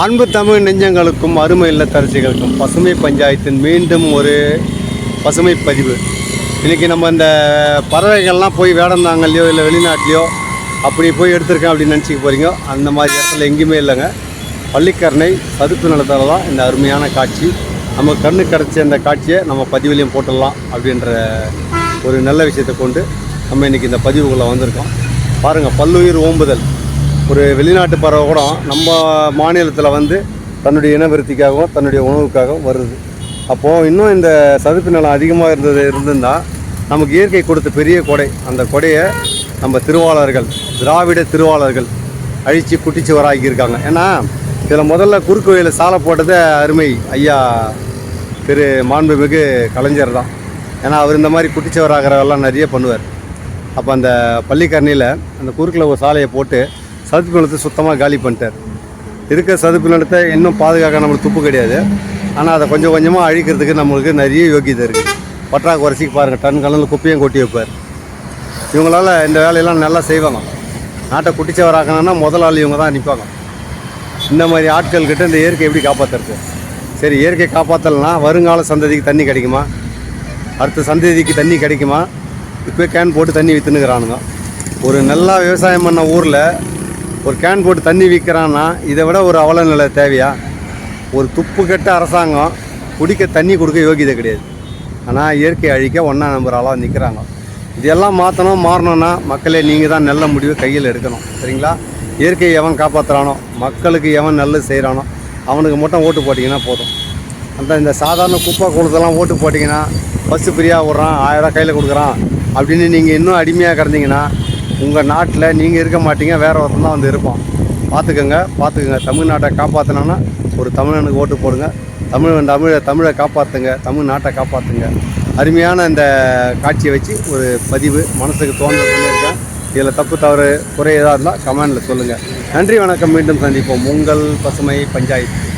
அன்பு தமிழ் நெஞ்சங்களுக்கும் அருமை இல்லத்தரசிகளுக்கும் பசுமை பஞ்சாயத்தின் மீண்டும் ஒரு பசுமை பதிவு. இன்றைக்கி நம்ம இந்த பறவைகள்லாம் போய் வேடந்தாங்கல்லையோ இல்லை வெளிநாட்டிலையோ அப்படி போய் எடுத்திருக்கேன் அப்படின்னு நினச்சிக்க போகிறீங்க அந்த மாதிரி இடத்துல எங்கேயுமே இல்லைங்க. பள்ளிக்கரணை சதுப்பு நிலத்தில் தான் இந்த அருமையான காட்சி. நம்ம கண்ணு கிடச்ச இந்த காட்சியை நம்ம பதிவுலையும் போட்டுடலாம் அப்படின்ற ஒரு நல்ல விஷயத்தை கொண்டு நம்ம இன்றைக்கி இந்த பதிவுக்குள்ளே வந்திருக்கோம். பாருங்கள் பல்லுயிர் ஓம்புதல். ஒரு வெளிநாட்டு பறவை கூட நம்ம மாநிலத்தில் வந்து தன்னுடைய இனவிருத்திக்காகவும் தன்னுடைய உணவுக்காகவும் வருது. அப்போது இன்னும் இந்த சதுப்பு நிலம் அதிகமாக இருந்தது இருந்திருந்தால் நமக்கு இயற்கை கொடுத்த பெரிய கொடை. அந்த கொடையை நம்ம திருவாளர்கள் திராவிட திருவாளர்கள் அழித்து குட்டிச்சு வராக்கியிருக்காங்க ஏன்னா இதில் முதல்ல குறுக்கு வழியில் சாலை போட்டதே அருமை ஐயா திரு மாண்புமிகு கலைஞர் தான். ஏன்னா அவர் இந்த மாதிரி குட்டிச்சவராகிறவெல்லாம் நிறைய பண்ணுவார். அப்போ அந்த பள்ளிக்கரணியில் அந்த குறுக்கில் ஒரு சாலையை போட்டு சதுப்பு நிலத்தை சுத்தமாக காலி பண்ணிட்டார். இருக்கிற சதுப்பு நிலத்தை இன்னும் பாதுகாக்க நம்மளுக்கு துப்பு கிடையாது. ஆனால் அதை கொஞ்சம் கொஞ்சமாக அழிக்கிறதுக்கு நம்மளுக்கு நிறைய யோகியதை இருக்குது பற்றாக்குறைச்சிக்கு பாருங்கள் டன் கலந்து குப்பையும் கொட்டி வைப்பார். இவங்களால இந்த வேலையெல்லாம் நல்லா செய்வாங்க. நாட்டை குட்டிச்சவராக்கணும்னா முதல் ஆள் இவங்க தான் நிற்பாங்க இந்த மாதிரி ஆட்கள் கிட்ட இந்த இயற்கை எப்படி காப்பாற்றுறது சரி இயற்கை காப்பாற்றலைன்னா வருங்கால சந்ததிக்கு தண்ணி கிடைக்குமா? அடுத்த சந்ததிக்கு தண்ணி கிடைக்குமா? இப்போ கேன் போட்டு தண்ணி விற்றுனுக்குறானுங்க ஒரு நல்லா விவசாயம் பண்ண ஊரில் ஒரு கேன் போட்டு தண்ணி விற்கிறான்னா இதை விட ஒரு அவல நிலை தேவையா? ஒரு துப்பு கெட்ட அரசாங்கம் குடிக்க தண்ணி கொடுக்க யோகியதை கிடையாது. ஆனால் இயற்கை அழிக்க ஒன்றா நம்பர் ஆளாக நிற்கிறாங்க இதெல்லாம் மாற்றணும் மாறணும்னா மக்களே நீங்கள் தான் நல்ல முடிவு கையில் எடுக்கணும். சரிங்களா? இயற்கையை எவன் காப்பாற்றுறானோ மக்களுக்கு எவன் நல்லது செய்கிறானோ அவனுக்கு மட்டும் ஓட்டு போட்டிங்கன்னா போதும். அந்த இந்த சாதாரண குப்பை குளத்தெல்லாம் ஓட்டு போட்டிங்கன்னா பஸ்ஸு ஃப்ரீயாக விட்றான் ஆயிரம் கையில் கொடுக்குறான் அப்படின்னு நீங்கள் இன்னும் அடிமையாக கிடந்தீங்கன்னா உங்கள் நாட்டில் நீங்கள் இருக்க மாட்டீங்க வேறு ஒருத்தன் தான் வந்து இருப்பான். பார்த்துக்கோங்க பார்த்துக்கோங்க தமிழ்நாட்டை காப்பாற்றினான்னா ஒரு தமிழனுக்கு ஓட்டு போடுங்க. தமிழ் தமிழை தமிழை காப்பாற்றுங்க தமிழ்நாட்டை காப்பாற்றுங்க அருமையான இந்த காட்சியை வச்சு ஒரு பதிவு மனசுக்கு தோன்ற சொல்லியிருக்கேன் இதில் தப்பு தவறு குறை ஏதாவது இருந்தால் கமெண்டில் சொல்லுங்கள் நன்றி வணக்கம். மீண்டும் சந்திப்போம். உங்கள் பசுமை பஞ்சாயத்து.